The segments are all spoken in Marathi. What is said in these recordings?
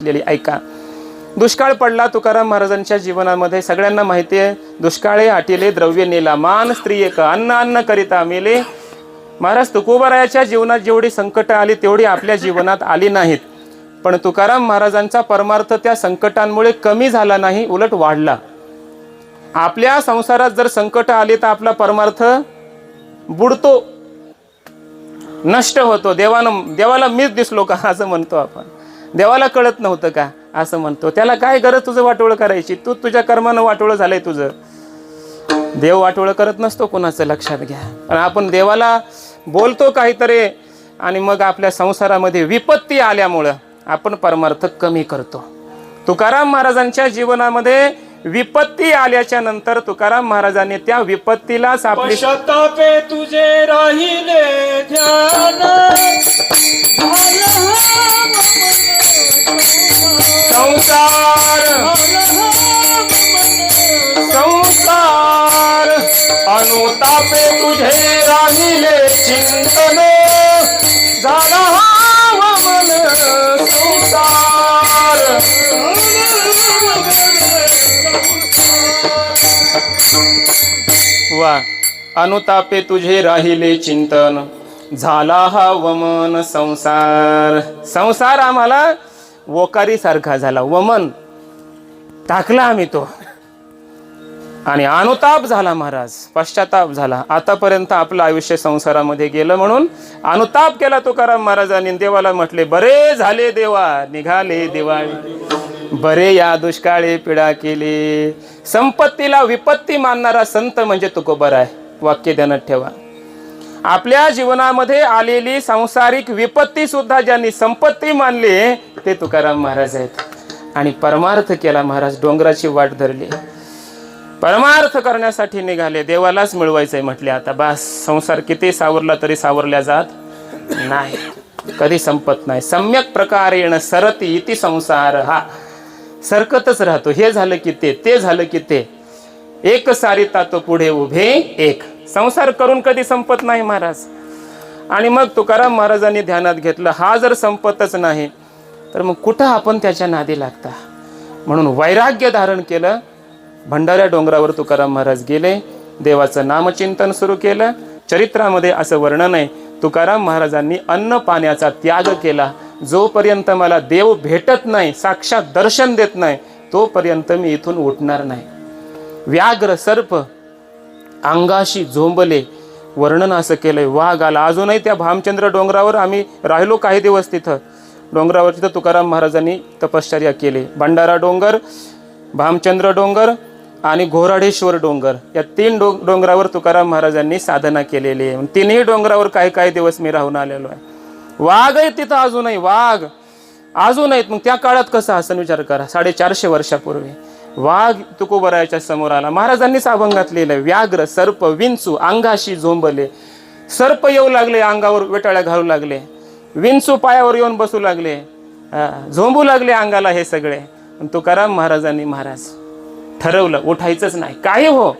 ऐका. दुष्काळ पडला तुकाराम महाराजांच्या जीवनामध्ये. सगळ्यांना माहिती आहे दुष्काळे आटिले द्रव्य नेला. मान स्त्री एक अन्न अन्न करिता मेले महाराज तुकोबारायाच्या जीवनात जेवढी संकट आली तेवढी आपल्या जीवनात आली नाहीत. पण तुकाराम महाराजांचा परमार्थ त्या संकटांमुळे कमी झाला नाही उलट वाढला. आपल्या संसारात जर संकट आली तर आपला परमार्थ बुडतो नष्ट होतो. देवानं देवाला मीच दिसलो का? असं म्हणतो आपण. देवाला कळत नव्हतं का? असं म्हणतो. त्याला काय गरज तुझं वाटोळं करायची? तू तुझ्या कर्मानं वाटोळं झालंय तुझं. देव वाटोळं करत नसतो कोणाचं लक्षात घ्या. पण आपण देवाला बोलतो काहीतरी आणि मग आपल्या संसारामध्ये विपत्ती आल्यामुळं आपण परमार्थ कमी करतो. तुकाराम महाराजांच्या जीवनामध्ये विपत्ती आल्याच्यानंतर तुकाराम महाराजांनी त्या विपत्तीलाच आपली शतापे तुझे राहिले ध्यान. चिंतन झाला हा मन संसार. वा अनुतापे तुझे राहिले चिंतन झाला हा वमन संसार. संसार आम्हाला वोकारी सारखा झाला वमन टाकला आम्ही तो. आणि अनुताप झाला महाराज पश्चाताप झाला. आतापर्यंत आपलं आयुष्य संसारामध्ये गेलं म्हणून अनुताप केला तुकाराम महाराजांनी. देवाला म्हटले बरे झाले देवा निघाले दिवाळी. बरे या दुष्काळी पिढा केली. संपत्तीला विपत्ती मानणारा संत म्हणजे तुकोबर आहे. वाक्य ध्यानात ठेवा. आपल्या जीवनामध्ये आलेली सांसारिक विपत्ती सुद्धा ज्यांनी संपत्ती मानली ते तुकाराम महाराज आहेत. आणि परमार्थ केला महाराज डोंगराची वाट धरली. परमार्थ करण्यासाठी निघाले. देवालाच मिळवायचंय म्हटले आता. बास संसार किती सावरला तरी सावरल्या जात नाही. कधी संपत नाही. सम्यक प्रकारेण सरती इति संसार. हा सरकतच राहतो. हे झालं की ते ते झालं की ते. एक सारिता तो पुढे उभे एक. संसार करून कधी संपत नाही महाराज. आणि मग तुकाराम महाराजांनी ध्यानात घेतलं हा जर संपतच नाही तर मग कुठं आपण त्याच्या नादी लागता? म्हणून वैराग्य धारण केलं भंडाऱ्या डोंगरावर तुकाराम महाराज गेले देवाचं नामचिंतन सुरू केलं. चरित्रामध्ये असं वर्णन आहे तुकाराम महाराजांनी अन्न पाण्याचा त्याग केला. जोपर्यंत मला देव भेटत नाही साक्षात दर्शन देत नाही तोपर्यंत मी इथून उठणार नाही. व्याघ्र सर्प अंगाशी झोंबले. वर्णन असं केलंय वाघ आला. अजूनही त्या भामचंद्र डोंगरावर आम्ही राहिलो काही दिवस तिथं. डोंगरावर तिथं तुकाराम महाराजांनी तपश्चर्या केली. भंडारा डोंगर भामचंद्र डोंगर आणि घोराडेश्वर डोंगर. या तीन डो डोंगरावर तुकाराम महाराजांनी साधना केलेली आहे. तिन्ही डोंगरावर काही काही दिवस मी राहून आलेलो आहे. वाघ आहे तिथं अजूनही वाघ. अजून आहेत. मग त्या काळात कसं? असं विचार करा. साडेचारशे वर्षापूर्वी. वाघ तुकोबरायाच्या समोर आला. महाराजांनीच अभंगात आहे. व्याघ्र सर्प विंचू अंगाशी झोंबले. सर्प येऊ लागले अंगावर वेटाळ्या घालू लागले. विंचू पायावर येऊन बसू लागले. झोंबू लागले अंगाला हे सगळे. तुकाराम महाराजांनी महाराज ठरवलं उठायचंच नाही. काय हो?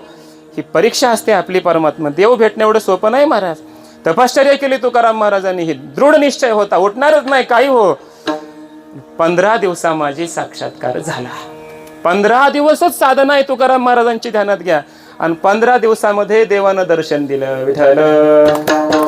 ही परीक्षा असते आपली परमात्मा. देव भेटणं एवढं सोपं नाही महाराज. तपश्चर्या केली तुकाराम महाराजांनी. ही दृढ निश्चय होता. उठणारच नाही. काही हो? पंधरा दिवसा माझी साक्षात्कार झाला. पंधरा दिवसच साधना आहे तुकाराम महाराजांची ध्यानात घ्या. आणि पंधरा दिवसामध्ये देवानं दर्शन दिलं. विठ्ठल! साक्षात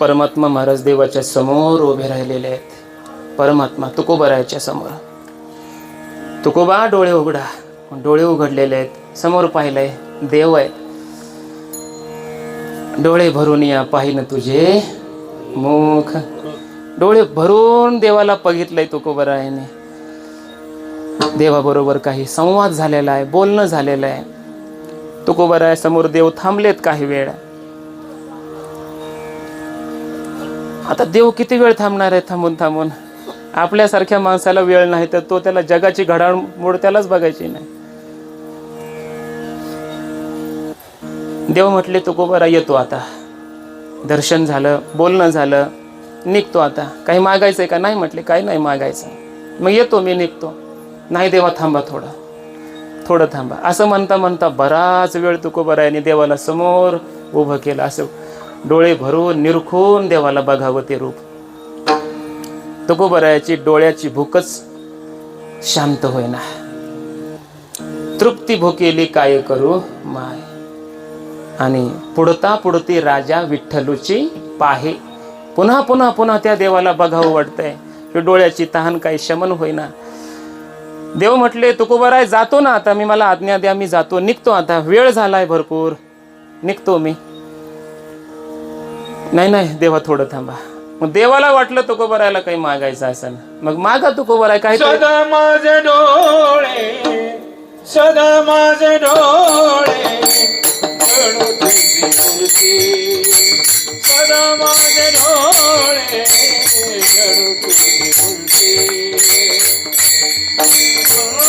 परमात्मा महाराज देवाच्या समोर उभे राहिलेले आहेत. परमात्मा तुकोबरायाच्या समोर. तुकोबा डोळे उघडा. डोळे उघडलेले आहेत. समोर पाहिलंय देव आहे डोळे भरून या पाहिन तुझे मुख. डोळे भरून देवाला बघितलंय तुकोबरायाने देवाबरोबर काही संवाद झालेला आहे बोलणं झालेलं आहे. तुकोबराया समोर देव थांबलेत काही वेळ. आता देव किती वेळ थांबणार आहे थांबून थांबून? आपल्यासारख्या माणसाला वेळ नाही तर तो त्याला जगाची घडामोड त्यालाच बघायची नाही. देव म्हटले तुकोबरा येतो आता. दर्शन झालं बोलणं झालं निघतो आता. काही मागायचं आहे का? नाही म्हटले काही नाही मागायचं. मग येतो मी निघतो. नाही देवा थांबा थोडं. थोडं थांबा. असं म्हणता म्हणता बराच वेळ तुकोबरायाने देवाला समोर उभं केलं. असं डोळे भरून निरखून देवाला बघावं ते रूप. तुकोबरायाची डोळ्याची भूकच शांत होईना. तृप्ती भुकेली काय करू माय? आणि पुढता पुढती राजा विठ्ठलूची पाहे. पुन्हा पुन्हा पुन्हा त्या देवाला बघावं वाटतंय. की डोळ्याची तहान काही शमन होईना. देव म्हटले तुकोबराय जातो ना आता. मी मला आज्ञा द्या मी जातो. निघतो आता. वेळ झालाय भरपूर. निघतो मी. नाही नाही देवा थोडं थांबा. मग देवाला वाटलं तुकोबरायला काही मागायचं असेल. मग मागा तुकोबराय काही सदा माझे डोळे सदा माझे डोळे. जणू तुझी मूर्ती सदा माझे डोळे जणू तुझी मूर्ती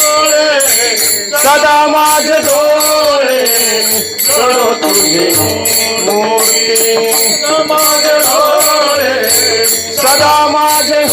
डोळे सदा माझे डोळे जणू तुझी मूर्ती सदा माझे